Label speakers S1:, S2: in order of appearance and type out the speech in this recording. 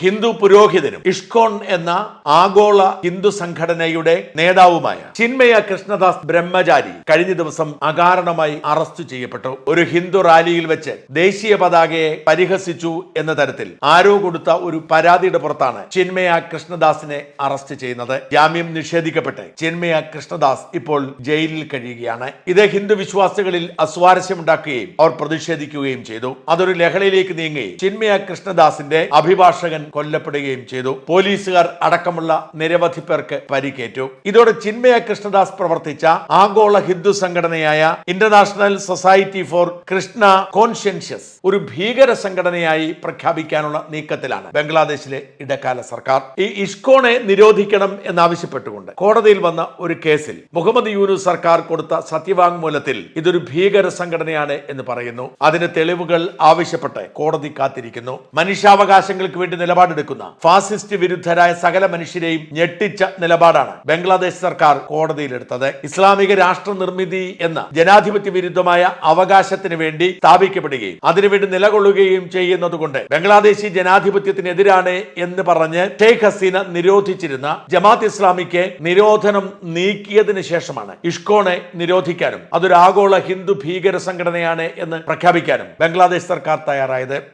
S1: ഹിന്ദു പുരോഹിതനും ഇഷ്കോൺ എന്ന ആഗോള ഹിന്ദു സംഘടനയുടെ നേതാവുമായ ചിന്മയ കൃഷ്ണദാസ് ബ്രഹ്മചാരി കഴിഞ്ഞ ദിവസം അകാരണമായി അറസ്റ്റ് ചെയ്യപ്പെട്ടു. ഒരു ഹിന്ദു റാലിയിൽ വെച്ച് ദേശീയ പതാകയെ പരിഹസിച്ചു എന്ന തരത്തിൽ ആരോ കൊടുത്ത ഒരു പരാതിയുടെ പുറത്താണ് ചിന്മയ കൃഷ്ണദാസിനെ അറസ്റ്റ് ചെയ്യുന്നത്. ജാമ്യം നിഷേധിക്കപ്പെട്ട് ചിന്മയ കൃഷ്ണദാസ് ഇപ്പോൾ ജയിലിൽ കഴിയുകയാണ്. ഇത് ഹിന്ദു വിശ്വാസികളിൽ അസ്വാരസ്യമുണ്ടാക്കുകയും അവർ പ്രതിഷേധിക്കുകയും ചെയ്തു. അതൊരു ലഹളയിലേക്ക് നീങ്ങി ചിന്മയ കൃഷ്ണദാസിന്റെ അഭിഭാഷകൻ കൊല്ലപ്പെടുകയും ചെയ്തു. പോലീസുകാർ അടക്കമുള്ള നിരവധി പേർക്ക് പരിക്കേറ്റു. ഇതോടെ ചിന്മയ കൃഷ്ണദാസ് പ്രവർത്തിച്ച ആഗോള ഹിന്ദു സംഘടനയായ international society for Krishna consciousness ഒരു ഭീകര സംഘടനയായി പ്രഖ്യാപിക്കാനുള്ള നീക്കത്തിലാണ് ബംഗ്ലാദേശിലെ ഇടക്കാല സർക്കാർ. ഈ ഇഷ്കോണെ നിരോധിക്കണം എന്നാവശ്യപ്പെട്ടുകൊണ്ട് കോടതിയിൽ വന്ന ഒരു കേസിൽ മുഹമ്മദ് യൂനുസ് സർക്കാർ കൊടുത്ത സത്യവാങ്മൂലത്തിൽ ഇതൊരു ഭീകര സംഘടനയാണ് എന്ന് പറയുന്നു. അതിന് തെളിവുകൾ ആവശ്യപ്പെട്ട് കോടതി കാത്തിരിക്കുന്നു. മനുഷ്യാവകാശങ്ങൾക്ക് വേണ്ടി നിലപാടെടുക്കുന്ന ഫാസിസ്റ്റ് വിരുദ്ധരായ സകല മനുഷ്യരെയും ഞെട്ടിച്ച നിലപാടാണ് ബംഗ്ലാദേശ് സർക്കാർ കോടതിയിലെടുത്തത്. ഇസ്ലാമിക രാഷ്ട്ര നിർമ്മിതി എന്ന ജനാധിപത്യ വിരുദ്ധമായ അവകാശത്തിന് വേണ്ടി സ്ഥാപിക്കപ്പെടുകയും അതിനുവേണ്ടി നിലകൊള്ളുകയും ചെയ്യുന്നതുകൊണ്ട് ബംഗ്ലാദേശി ജനാധിപത്യത്തിനെതിരാണ് എന്ന് പറഞ്ഞ് ഷെയ്ഖ് ഹസീന നിരോധിച്ചിരുന്ന ജമാത്ത് ഇസ്ലാമിക്ക് നിരോധനം നീക്കിയതിനു ശേഷമാണ് ഇഷ്കോണെ നിരോധിക്കാനും അതൊരു ആഗോള ഹിന്ദു ഭീകര സംഘടനയാണ് എന്ന് പ്രഖ്യാപിക്കാനും ബംഗ്ലാദേശ് സർക്കാർ തയ്യാറായത്.